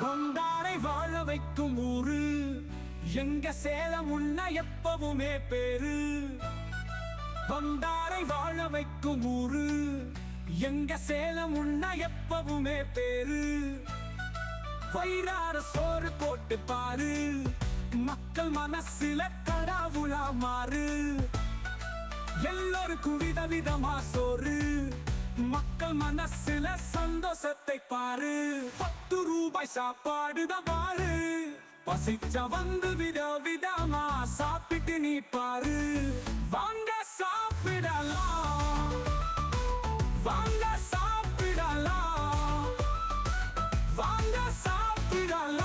கொண்டாரை வாழ வைக்கும் ஊரு. எங்க சேலம் உன்ன எப்பவுமே பேரு. வந்தாரை வாழ வைக்கும் ஊரு. எங்க சேலம் உன்ன எப்பவுமே பேரு. வயிறார சோறு போட்டு பாரு. மக்கள் மனசுல கடவுளா மாறு. எல்லோருக்கும் விதவிதமா சோறு. மக்கள் மனசுல சந்தோஷத்தை பாரு. பத்து ரூபாய் சாப்பாடு தான் பாரு. பசிச்ச வந்து வித விதமா சாப்பிட்டு நீ பாரு. வாங்க சாப்பிடலாம். வாங்க சாப்பிடலாம். வாங்க சாப்பிடலாம்.